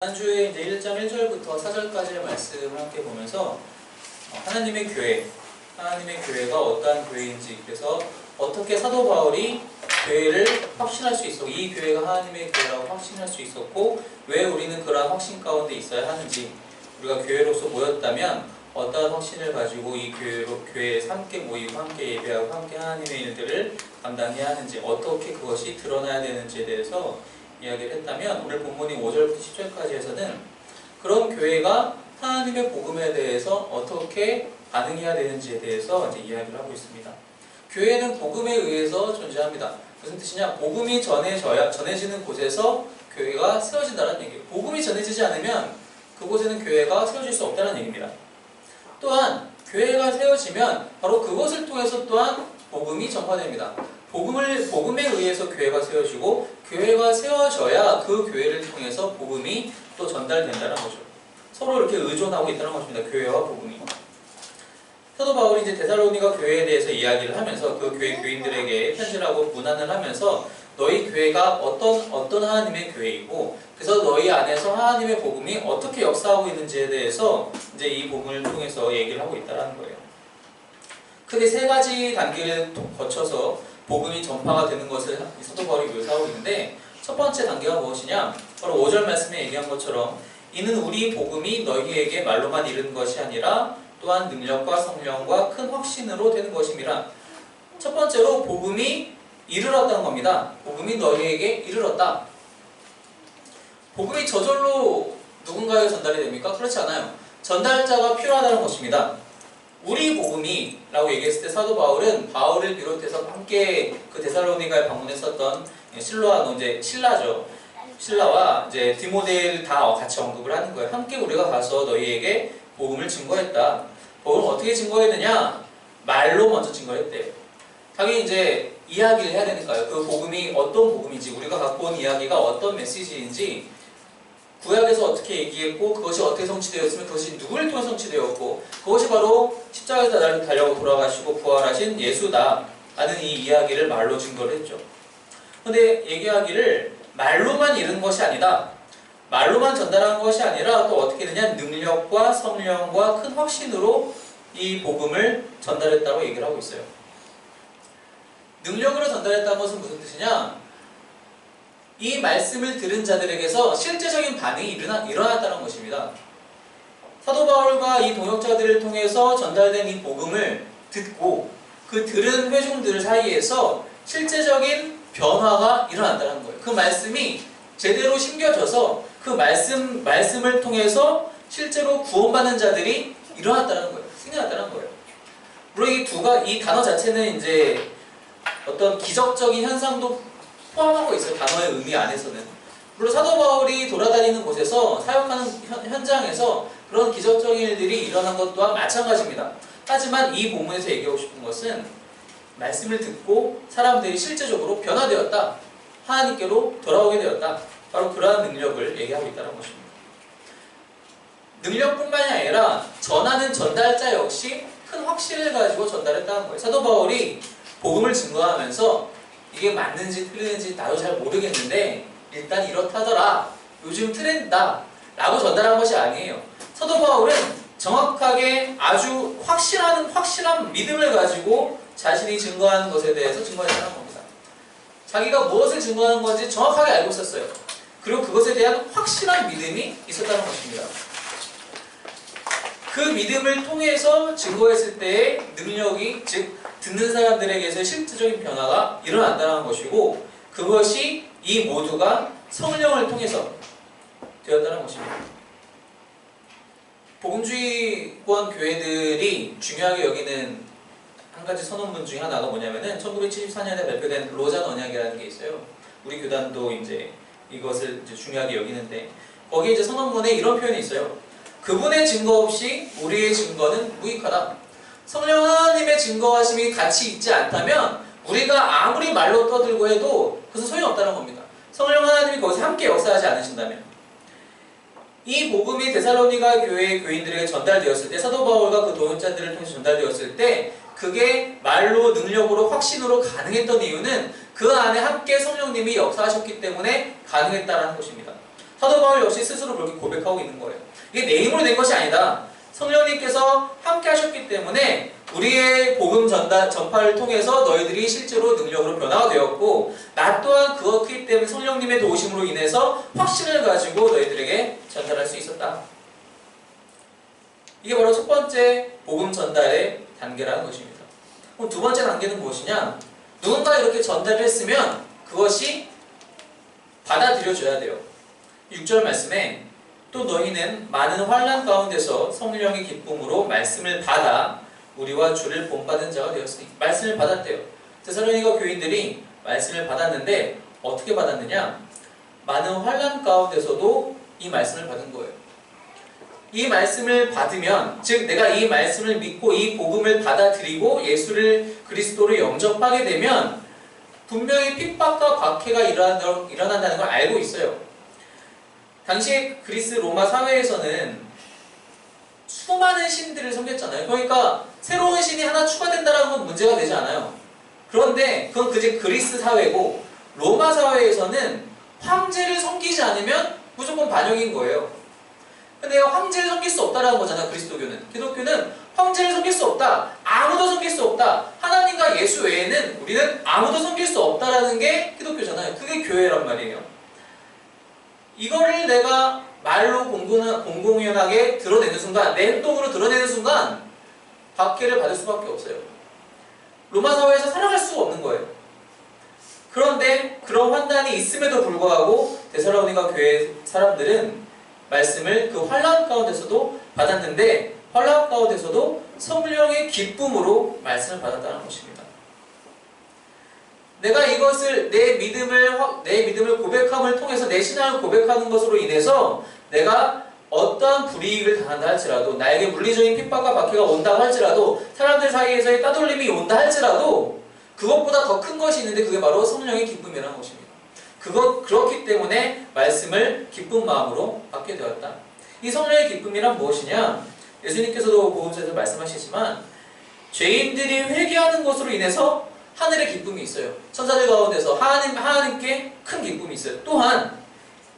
지난주에 이제 1장 1절부터 4절까지의 말씀을 함께 보면서 어, 하나님의 교회, 하나님의 교회가 어떠한 교회인지 그래서 어떻게 사도 바울이 교회를 확신할 수 있었고 이 교회가 하나님의 교회라고 확신할 수 있었고 왜 우리는 그러한 확신 가운데 있어야 하는지 우리가 교회로서 모였다면 어떠한 확신을 가지고 이 교회로, 교회에서 함께 모이고 함께 예배하고 함께 하나님의 일들을 감당해야 하는지 어떻게 그것이 드러나야 되는지에 대해서 이야기를 했다면 오늘 본문이 5절부터 10절까지 해서는 그런 교회가 하나님의 복음에 대해서 어떻게 반응해야 되는지에 대해서 이제 이야기를 하고 있습니다. 교회는 복음에 의해서 존재합니다. 무슨 뜻이냐? 복음이 전해져야 전해지는 곳에서 교회가 세워진다는 얘기예요. 복음이 전해지지 않으면 그곳에는 교회가 세워질 수 없다는 얘기입니다. 또한 교회가 세워지면 바로 그것을 통해서 또한 복음이 전파됩니다. 복음을 복음에 의해서 교회가 세워지고 교회가 세워져야 그 교회를 통해서 복음이 또 전달된다는 거죠. 서로 이렇게 의존하고 있다는 것입니다. 교회와 복음이. 사도 바울이 이제 데살로니가 교회에 대해서 이야기를 하면서 그 교회 교인들에게 편지를 하고 문안을 하면서 너희 교회가 어떤 어떤 하나님의 교회이고 그래서 너희 안에서 하나님의 복음이 어떻게 역사하고 있는지에 대해서 이제 이 복음을 통해서 얘기를 하고 있다는 거예요. 크게 세 가지 단계를 거쳐서 복음이 전파가 되는 것을 사도 바울이 묘사하고 있는데 첫 번째 단계가 무엇이냐? 바로 5절 말씀에 얘기한 것처럼 이는 우리 복음이 너희에게 말로만 이르는 것이 아니라 또한 능력과 성령과 큰 확신으로 되는 것임이라. 첫 번째로 복음이 이르렀다는 겁니다. 복음이 너희에게 이르렀다. 복음이 저절로 누군가에게 전달이 됩니까? 그렇지 않아요. 전달자가 필요하다는 것입니다. 우리 복음이 라고 얘기했을 때 사도 바울은 바울을 비롯해서 함께 그 데살로니가에 방문했었던 실로와 이제 신라죠. 신라와 이제 디모데를 다 같이 언급을 하는 거예요. 함께 우리가 가서 너희에게 복음을 증거했다. 복음을 어떻게 증거했느냐? 말로 먼저 증거했대요. 당연히 이제 이야기를 해야 되니까요. 그 복음이 어떤 복음인지 우리가 갖고 온 이야기가 어떤 메시지인지 구약에서 어떻게 얘기했고 그것이 어떻게 성취되었으면 그것이 누구를 통해 성취되었고 그것이 바로 십자가에서 나를 달려고 돌아가시고 부활하신 예수다 라는 이 이야기를 말로 증거를 했죠. 근데 얘기하기를 말로만 이룬 것이 아니다. 말로만 전달한 것이 아니라 또 어떻게 되냐 능력과 성령과 큰 확신으로 이 복음을 전달했다고 얘기를 하고 있어요. 능력으로 전달했다는 것은 무슨 뜻이냐? 이 말씀을 들은 자들에게서 실제적인 반응이 일어나, 일어났 다는 것입니다. 사도 바울과 이 동역자들을 통해서 전달된 이 복음을 듣고 그 들은 회중들 사이에서 실제적인 변화가 일어난다는 거예요. 그 말씀이 제대로 심겨져서 그 말씀, 말씀을 통해서 실제로 구원받는 자들이 일어났다는 거예요. 생겨났다는 거예요. 물론 이 두가, 이 단어 자체는 이제 어떤 기적적인 현상도 포함하고 있어요. 단어의 의미 안에서는. 물론 사도 바울이 돌아다니는 곳에서 사역하는 현 장에서 그런 기적적인 일들이 일어난 것 또한 마찬가지입니다. 하지만 이 본문에서 얘기하고 싶은 것은 말씀을 듣고 사람들이 실제적으로 변화되었다. 하나님께로 돌아오게 되었다. 바로 그러한 능력을 얘기하고 있다는 것입니다. 능력뿐만이 아니라 전하는 전달자 역시 큰 확신을 가지고 전달했다는 거예요. 사도 바울이 복음을 증거하면서 이게 맞는지 틀리는지 나도 잘 모르겠는데 일단 이렇다더라. 요즘 트렌드다. 라고 전달한 것이 아니에요. 사도 바울은 정확하게 아주 확실한 확실한 믿음을 가지고 자신이 증거하는 것에 대해서 증거했다는 겁니다. 자기가 무엇을 증거하는 건지 정확하게 알고 있었어요. 그리고 그것에 대한 확실한 믿음이 있었다는 것입니다. 그 믿음을 통해서 증거했을 때의 능력이 즉 듣는 사람들에게서 실질적인 변화가 일어난다는 것이고 그것이 이 모두가 성령을 통해서 되었다는 것입니다. 복음주의권 교회들이 중요하게 여기는 한 가지 선언문 중에 하나가 뭐냐면은 1974년에 발표된 로잔 언약이라는 게 있어요. 우리 교단도 이제 이것을 이제 중요하게 여기는데 거기에 이제 선언문에 이런 표현이 있어요. 그분의 증거 없이 우리의 증거는 무익하다. 성령 하나님의 증거하심이 같이 있지 않다면 우리가 아무리 말로 떠들고 해도 그것은 소용없다는 겁니다. 성령 하나님이 거기서 함께 역사하지 않으신다면 이 복음이 데살로니가 교회 교인들에게 전달되었을 때 사도 바울과 그 동역자들을 통해서 전달되었을 때 그게 말로 능력으로 확신으로 가능했던 이유는 그 안에 함께 성령님이 역사하셨기 때문에 가능했다는 것입니다. 사도 바울 역시 스스로 그렇게 고백하고 있는 거예요. 이게 내 힘으로 된 것이 아니다. 성령님께서 함께 하셨기 때문에 우리의 복음 전달, 전파를 통해서 너희들이 실제로 능력으로 변화가 되었고 나 또한 그렇기 때문에 성령님의 도우심으로 인해서 확신을 가지고 너희들에게 전달할 수 있었다. 이게 바로 첫 번째 복음 전달의 단계라는 것입니다. 그럼 두 번째 단계는 무엇이냐? 누군가 이렇게 전달을 했으면 그것이 받아들여져야 돼요. 6절 말씀에 또 너희는 많은 환란 가운데서 성령의 기쁨으로 말씀을 받아 우리와 주를 본받은 자가 되었으니 말씀을 받았대요. 데살로니가 교인들이 말씀을 받았는데 어떻게 받았느냐? 많은 환란 가운데서도 이 말씀을 받은 거예요. 이 말씀을 받으면 즉 내가 이 말씀을 믿고 이 복음을 받아들이고 예수를 그리스도로 영접하게 되면 분명히 핍박과 박해가 일어난다- 일어난다는 걸 알고 있어요. 당시 그리스 로마 사회에서는 수많은 신들을 섬겼잖아요. 그러니까 새로운 신이 하나 추가된다는 건 문제가 되지 않아요. 그런데 그건 그제 그리스 사회고 로마 사회에서는 황제를 섬기지 않으면 무조건 반역인 거예요. 근데 황제를 섬길 수 없다라는 거잖아 그리스도교는. 기독교는 황제를 섬길 수 없다. 아무도 섬길 수 없다. 하나님과 예수 외에는 우리는 아무도 섬길 수 없다라는 게 기독교잖아요. 그게 교회란 말이에요. 이거를 내가 말로 공공, 공공연하게 드러내는 순간, 내 행동으로 드러내는 순간 박해를 받을 수밖에 없어요. 로마 사회에서 살아갈 수가 없는 거예요. 그런데 그런 환난이 있음에도 불구하고 데살로니가 교회 사람들은 말씀을 그 환란 가운데서도 받았는데 환란 가운데서도 성령의 기쁨으로 말씀을 받았다는 것입니다. 내가 이것을 내 믿음을 확- 내 믿음을 고백함을 통해서 내 신앙을 고백하는 것으로 인해서 내가 어떠한 불이익을 당한다 할지라도 나에게 물리적인 핍박과 박해가 온다고 할지라도 사람들 사이에서의 따돌림이 온다 할지라도 그것보다 더 큰 것이 있는데 그게 바로 성령의 기쁨이라는 것입니다. 그것 그렇기 때문에 말씀을 기쁜 마음으로 받게 되었다. 이 성령의 기쁨이란 무엇이냐? 예수님께서도 복음서에서 말씀하시지만 죄인들이 회개하는 것으로 인해서 하늘의 기쁨이 있어요. 천사들 가운데서 하나님 하나님께 큰 기쁨이 있어요. 또한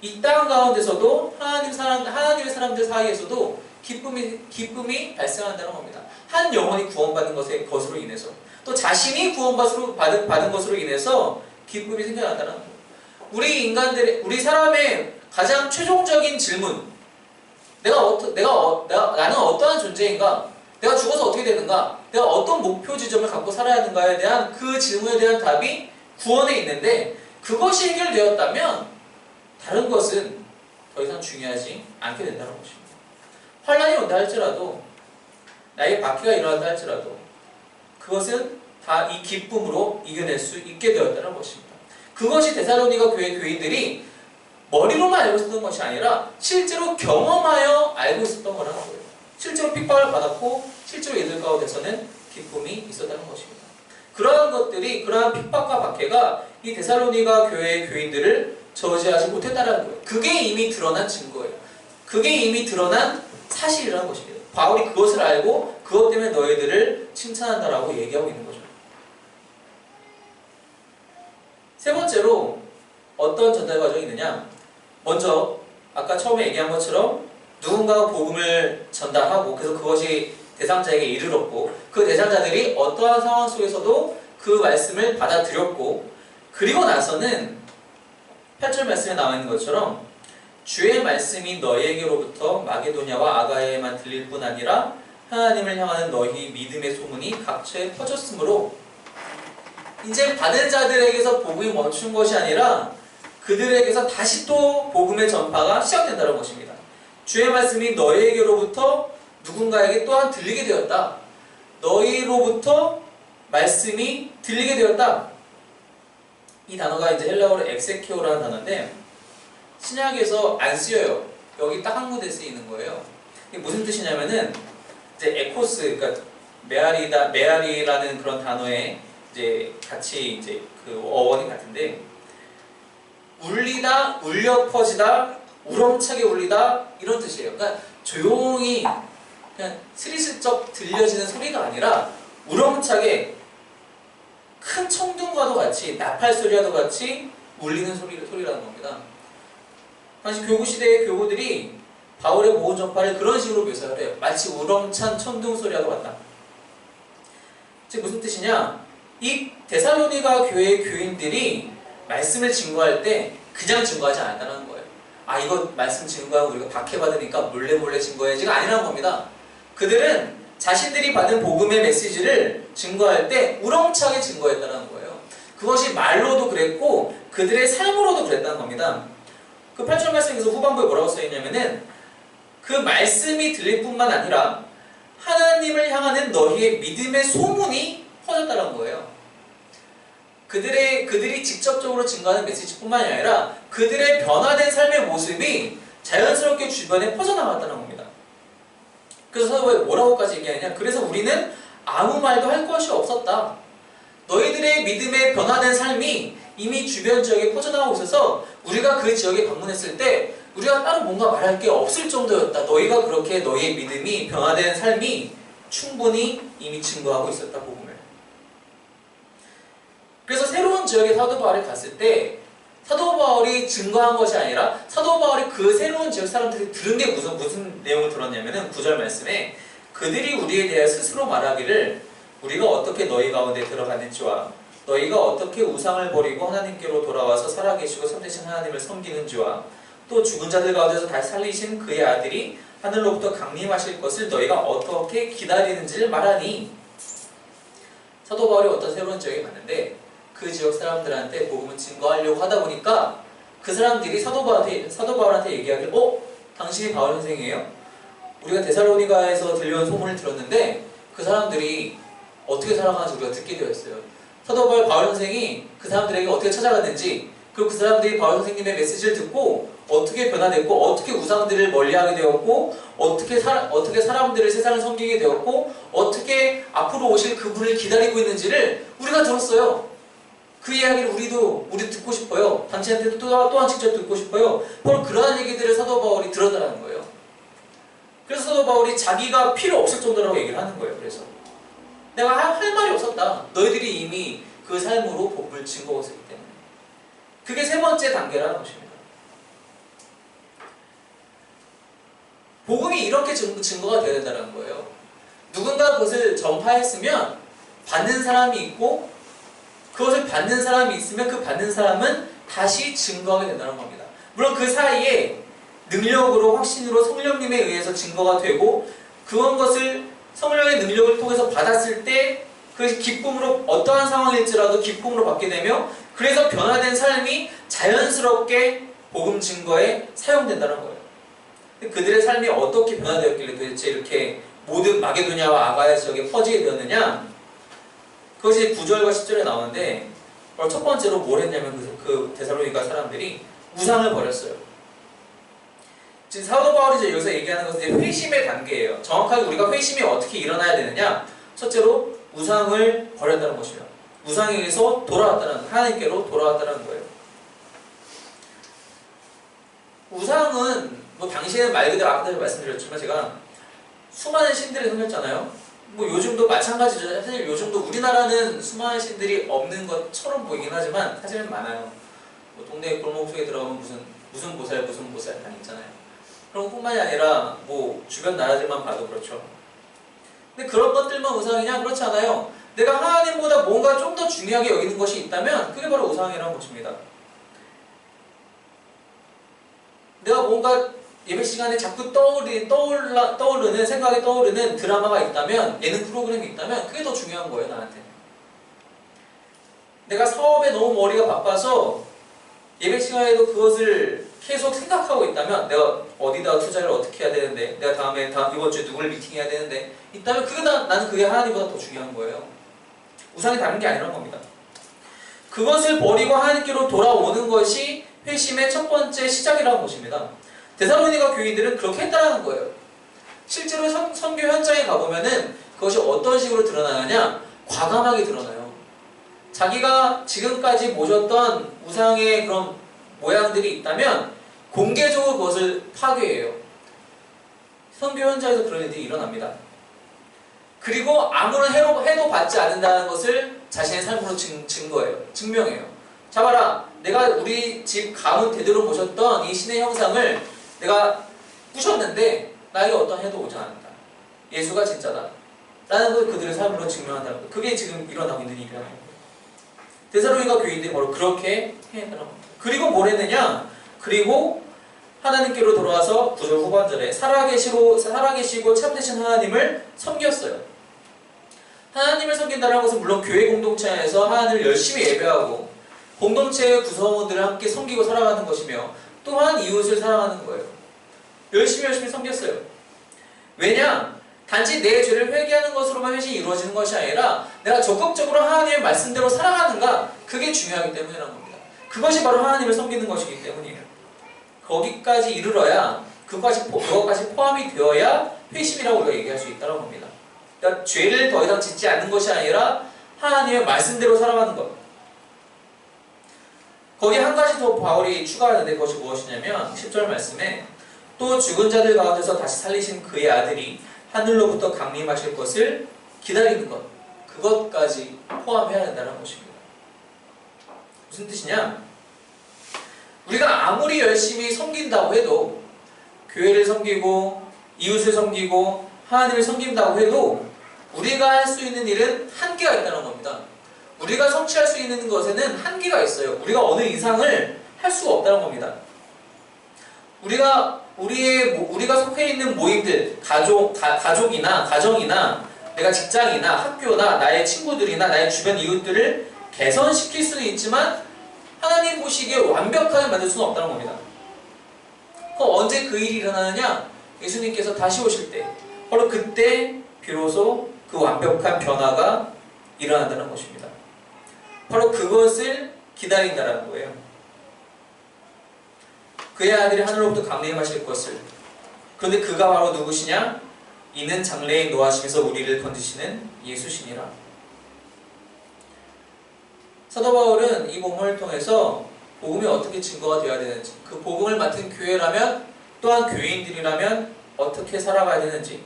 이 땅 가운데서도 하나님 사람 하나님의 사람들 사이에서도 기쁨이 기쁨이 발생한다는 겁니다. 한 영혼이 구원받는 것에 것으로 인해서 또 자신이 구원받은 받은, 것으로 인해서 기쁨이 생겨난다는 거예요. 우리 인간들의 우리 사람의 가장 최종적인 질문 내가 어떠, 내가, 어, 내가 나는 어떠한 존재인가? 내가 죽어서 어떻게 되는가? 내가 어떤 목표 지점을 갖고 살아야 하는가에 대한 그 질문에 대한 답이 구원에 있는데 그것이 해결되었다면 다른 것은 더 이상 중요하지 않게 된다는 것입니다. 환란이 온다 할지라도 나의 박해가 일어난다 할지라도 그것은 다 이 기쁨으로 이겨낼 수 있게 되었다는 것입니다. 그것이 데살로니가 교회 교인들이 머리로만 알고 있었던 것이 아니라 실제로 경험하여 알고 있었던 거라는 거예요. 실제로 핍박을 받았고 실제로 이들 가운데서는 기쁨이 있었다는 것입니다. 그러한 것들이 그러한 핍박과 박해가 이 데살로니가 교회의 교인들을 저지하지 못했다는 거예요. 그게 이미 드러난 증거예요. 그게 이미 드러난 사실이라는 것입니다. 바울이 그것을 알고 그것 때문에 너희들을 칭찬한다라고 얘기하고 있는 거죠. 세 번째로 어떤 전달 과정이 있느냐? 먼저 아까 처음에 얘기한 것처럼 누군가가 복음을 전달하고 그래서 그것이 대상자에게 이르렀고 그 대상자들이 어떠한 상황 속에서도 그 말씀을 받아들였고 그리고 나서는 8절 말씀에 나와 있는 것처럼 주의 말씀이 너희에게로부터 마게도냐와 아가야에만 들릴 뿐 아니라 하나님을 향하는 너희 믿음의 소문이 각처에 퍼졌으므로 이제 받은 자들에게서 복음이 멈춘 것이 아니라 그들에게서 다시 또 복음의 전파가 시작된다는 것입니다. 주의 말씀이 너희에게로부터 누군가에게 또한 들리게 되었다. 너희로부터 말씀이 들리게 되었다. 이 단어가 이제 헬라어로 엑세키오라는 단어인데 신약에서 안 쓰여요. 여기 딱 한 군데 쓰이는 거예요. 이게 무슨 뜻이냐면은 이제 에코스 그러니까 메아리다 메아리라는 그런 단어에 이제 같이 이제 그 어원이 같은데 울리다 울려 퍼지다 우렁차게 울리다 이런 뜻이에요. 그러니까 조용히 그냥 스리슬쩍 들려지는 소리가 아니라 우렁차게 큰 청둥과도 같이 나팔 소리와도 같이 울리는 소리, 소리라는 겁니다. 당시 교구 시대의 교구들이 바울의 보호 전파를 그런 식으로 묘사를 해요. 마치 우렁찬 천둥 소리와도 같다. 즉 무슨 뜻이냐? 이 데살로니가 교회의 교인들이 말씀을 증거할 때 그냥 증거하지 않았다는 거예요. 아 이거 말씀 증거하고 우리가 박해받으니까 몰래 몰래 증거해야지가 아니라는 겁니다. 그들은 자신들이 받은 복음의 메시지를 증거할 때 우렁차게 증거했다는 거예요. 그것이 말로도 그랬고 그들의 삶으로도 그랬다는 겁니다. 그 8절 말씀에서 후반부에 뭐라고 써있냐면은 그 말씀이 들릴 뿐만 아니라 하나님을 향하는 너희의 믿음의 소문이 퍼졌다는 거예요. 그들의 그들이 직접적으로 증거하는 메시지뿐만이 아니라 그들의 변화된 삶의 모습이 자연스럽게 주변에 퍼져나갔다는 겁니다. 그래서 사도가 뭐라고까지 얘기하느냐? 그래서 우리는 아무 말도 할 것이 없었다. 너희들의 믿음의 변화된 삶이 이미 주변 지역에 퍼져나가고 있어서 우리가 그 지역에 방문했을 때 우리가 따로 뭔가 말할 게 없을 정도였다. 너희가 그렇게 너희의 믿음이 변화된 삶이 충분히 이미 증거하고 있었다. 복음을. 그래서 새로운 지역에 사도 바울이 갔을 때 사도 바울이 증거한 것이 아니라 사도 바울이 그 새로운 지역 사람들이 들은 게 무슨 무슨 내용을 들었냐면은 구절 말씀에 그들이 우리에 대해 스스로 말하기를 우리가 어떻게 너희 가운데 들어갔는지와 너희가 어떻게 우상을 버리고 하나님께로 돌아와서 살아계시고 참되신 하나님을 섬기는지와 또 죽은 자들 가운데서 다시 살리신 그의 아들이 하늘로부터 강림하실 것을 너희가 어떻게 기다리는지를 말하니? 사도 바울이 어떤 새로운 지역에 갔는데 그 지역 사람들한테 복음을 증거하려고 하다 보니까 그 사람들이 사도 바울한테 사도 바울한테 얘기하길 어 당신이 바울 선생이에요? 우리가 데살로니가에서 들려온 소문을 들었는데 그 사람들이 어떻게 살아가는지 우리가 듣게 되었어요. 사도 바울 바울 선생이 그 사람들에게 어떻게 찾아갔는지 그리고 그 사람들이 바울 선생님의 메시지를 듣고 어떻게 변화됐고 어떻게 우상들을 멀리하게 되었고 어떻게 사, 어떻게 사람들을 세상을 섬기게 되었고 어떻게 앞으로 오실 그분을 기다리고 있는지를 우리가 들었어요. 그 이야기를 우리도 우리 듣고 싶어요. 당신한테도 또, 또한 직접 듣고 싶어요. 바로 그러한 얘기들을 사도 바울이 들었다는 거예요. 그래서 사도 바울이 자기가 필요 없을 정도라고 얘기를 하는 거예요. 그래서 내가 할, 할 말이 없었다. 너희들이 이미 그 삶으로 복을 증거하고 있기 때문에. 그게 세 번째 단계라는 것입니다. 복음이 이렇게 증, 증거가 되어야 된다는 거예요. 누군가 그것을 전파했으면 받는 사람이 있고 그것을 받는 사람이 있으면 그 받는 사람은 다시 증거하게 된다는 겁니다. 물론 그 사이에 능력으로 확신으로 성령님에 의해서 증거가 되고 그런 것을 성령의 능력을 통해서 받았을 때 그것이 기쁨으로 어떠한 상황일지라도 기쁨으로 받게 되며 그래서 변화된 삶이 자연스럽게 복음 증거에 사용된다는 거예요. 그들의 삶이 어떻게 변화되었길래 도대체 이렇게 모든 마게도냐와 아가야 지역에 퍼지게 되었느냐? 그것이 9절과 10절에 나오는데 첫 번째로 뭘 했냐면 그, 그 데살로니가 사람들이 우상을 버렸어요. 지금 사도 바울이 여기서 얘기하는 것은 회심의 단계예요. 정확하게 우리가 회심이 어떻게 일어나야 되느냐? 첫째로 우상을 버렸다는 것이에요. 우상에게서 돌아왔다는 하나님께로 돌아왔다는 거예요. 우상은 뭐 당시에는 말 그대로 아까 말씀드렸지만 제가 수많은 신들을 섬겼잖아요. 뭐 요즘도 마찬가지죠. 사실 요즘도 우리나라는 수많은 신들이 없는 것처럼 보이긴 하지만 사실은 많아요. 뭐 동네 골목 속에 들어가면 무슨 무슨 보살 무슨 보살 다 있잖아요. 그런 것뿐만이 아니라 뭐 주변 나라들만 봐도 그렇죠. 근데 그런 것들만 우상이냐 그렇지 않아요. 내가 하나님보다 뭔가 좀 더 중요하게 여기는 것이 있다면 그게 바로 우상이라는 것입니다. 내가 뭔가 예배 시간에 자꾸 떠오르, 떠올라, 떠오르는 생각이 떠오르는 드라마가 있다면 예능 프로그램이 있다면 그게 더 중요한 거예요 나한테 내가 사업에 너무 머리가 바빠서 예배 시간에도 그것을 계속 생각하고 있다면 내가 어디다 투자를 어떻게 해야 되는데 내가 다음에 다음 이번 주에 누구를 미팅해야 되는데 있다면 그게 다, 나는 그게 하나님보다 더 중요한 거예요. 우상이 다른 게 아니라는 겁니다. 그것을 버리고 하나님께로 돌아오는 것이 회심의 첫 번째 시작이라는 것입니다 데살로니가 교인들은 그렇게 했다는 거예요. 실제로 선, 선교 현장에 가보면은 그것이 어떤 식으로 드러나느냐? 과감하게 드러나요. 자기가 지금까지 모셨던 우상의 그런 모양들이 있다면 공개적으로 그것을 파괴해요. 선교 현장에서 그런 일들이 일어납니다. 그리고 아무런 해도, 해도 받지 않는다는 것을 자신의 삶으로 증, 증거해요. 증명해요. 자 봐라. 내가 우리 집 가문 대대로 모셨던 이 신의 형상을 내가 부셨는데 나에게 어떤 해도 오지 않았다. 예수가 진짜다. 라는 걸 그들의 삶으로 증명한다는 것. 그게 지금 일어나고 있는 일이라는 거예요. 데살로니가 교인들이 바로 그렇게 해냈다는 겁니다. 그리고 뭘 했느냐? 그리고 하나님께로 돌아와서 구절 후반절에 살아계시고 살아계시고 참되신 하나님을 섬겼어요. 하나님을 섬긴다는 것은 물론 교회 공동체 안에서 하나님을 열심히 예배하고 공동체의 구성원들을 함께 섬기고 살아가는 것이며 또한 이웃을 사랑하는 거예요. 열심히 열심히 섬겼어요. 왜냐? 단지 내 죄를 회개하는 것으로만 회심이 이루어지는 것이 아니라 내가 적극적으로 하나님의 말씀대로 살아가는가 그게 중요하기 때문이라는 겁니다. 그것이 바로 하나님을 섬기는 것이기 때문이에요. 거기까지 이르러야 그것까지 포- 그것까지 포함이 되어야 회심이라고 우리가 얘기할 수 있다는 겁니다. 그러니까 죄를 더 이상 짓지 않는 것이 아니라 하나님의 말씀대로 살아가는 것. 거기에 한 가지 더 바울이 추가하는데 그것이 무엇이냐면 10절 말씀에 또 죽은 자들 가운데서 다시 살리신 그의 아들이 하늘로부터 강림하실 것을 기다리는 것. 그것까지 포함해야 된다는 것입니다. 무슨 뜻이냐? 우리가 아무리 열심히 섬긴다고 해도 교회를 섬기고 이웃을 섬기고 하나님을 섬긴다고 해도 우리가 할 수 있는 일은 한계가 있다는 겁니다. 우리가 성취할 수 있는 것에는 한계가 있어요. 우리가 어느 이상을 할 수가 없다는 겁니다. 우리가 우리의 모- 우리가 속해 있는 모임들, 가족, 가, 가족이나 가정이나 내가 직장이나 학교나 나의 친구들이나 나의 주변 이웃들을 개선시킬 수는 있지만 하나님 보시기에 완벽하게 만들 수는 없다는 겁니다. 그럼 언제 그 일이 일어나느냐? 예수님께서 다시 오실 때, 바로 그때 비로소 그 완벽한 변화가 일어난다는 것입니다. 바로 그것을 기다린다는 거예요. 그의 아들이 하늘로부터 강림하실 것을. 그런데 그가 바로 누구시냐? 이는 장래에 노하심에서 우리를 건지시는 예수시니라. 사도 바울은 이 복음을 통해서 복음이 어떻게 증거가 되어야 되는지, 그 복음을 맡은 교회라면 또한 교인들이라면 어떻게 살아가야 되는지,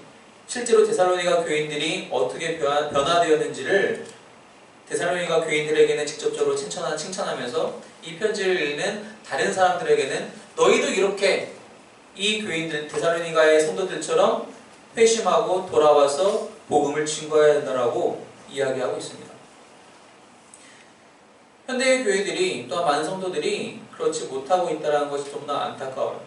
실제로 데살로니가 교인들이 어떻게 변화, 변화되었는지를 데살로니가 교인들에게는 직접적으로 칭찬하, 칭찬하면서 이 편지를 읽는 다른 사람들에게는 너희도 이렇게 이 교인들 데살로니가의 성도들처럼 회심하고 돌아와서 복음을 증거해야 된다라고 이야기하고 있습니다. 현대의 교회들이 또한 많은 성도들이 그렇지 못하고 있다는 것이 너무나 안타까워요.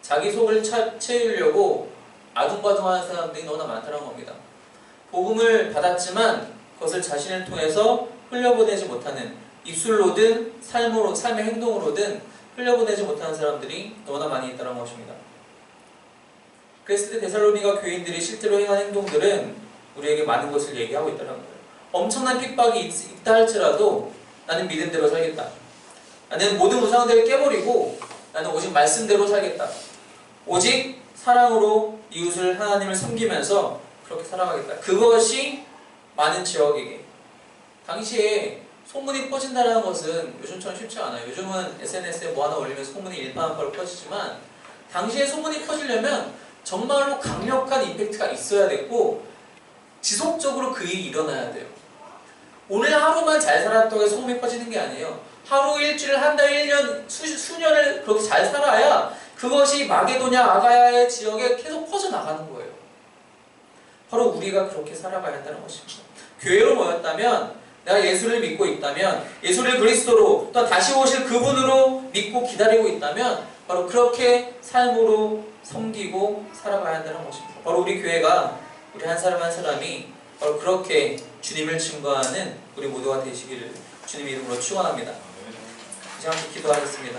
자기 속을 차, 채우려고 아둥바둥하는 사람들이 너무나 많다는 겁니다. 복음을 받았지만 그것을 자신을 통해서 흘려보내지 못하는 입술로든 삶으로 삶의 행동으로든 흘려보내지 못하는 사람들이 너무나 많이 있다는 것입니다. 그랬을 때 데살로니가 교인들이 실제로 행한 행동들은 우리에게 많은 것을 얘기하고 있다는 거예요. 엄청난 핍박이 있, 있다 할지라도 나는 믿음대로 살겠다. 나는 모든 우상들을 깨버리고 나는 오직 말씀대로 살겠다. 오직 사랑으로 이웃을 하나님을 섬기면서 그렇게 살아가겠다. 그것이 많은 지역에게 당시에 소문이 퍼진다는 것은 요즘처럼 쉽지 않아요. 요즘은 SNS에 뭐 하나 올리면 소문이 일파만파로 퍼지지만 당시에 소문이 퍼지려면 정말로 강력한 임팩트가 있어야 됐고 지속적으로 그 일이 일어나야 돼요. 오늘 하루만 잘 살았다고 해서 소문이 퍼지는 게 아니에요. 하루, 일주일, 한 달, 일 년, 수, 수년을 그렇게 잘 살아야 그것이 마게도냐 아가야의 지역에 계속 퍼져나가는 거예요. 바로 우리가 그렇게 살아가야 한다는 것입니다. 교회로 모였다면 내가 예수를 믿고 있다면 예수를 그리스도로 또 다시 오실 그분으로 믿고 기다리고 있다면 바로 그렇게 삶으로 섬기고 살아가야 한다는 것입니다. 바로 우리 교회가 우리 한 사람 한 사람이 바로 그렇게 주님을 증거하는 우리 모두가 되시기를 주님 이름으로 축원합니다. 이제 함께 기도하겠습니다.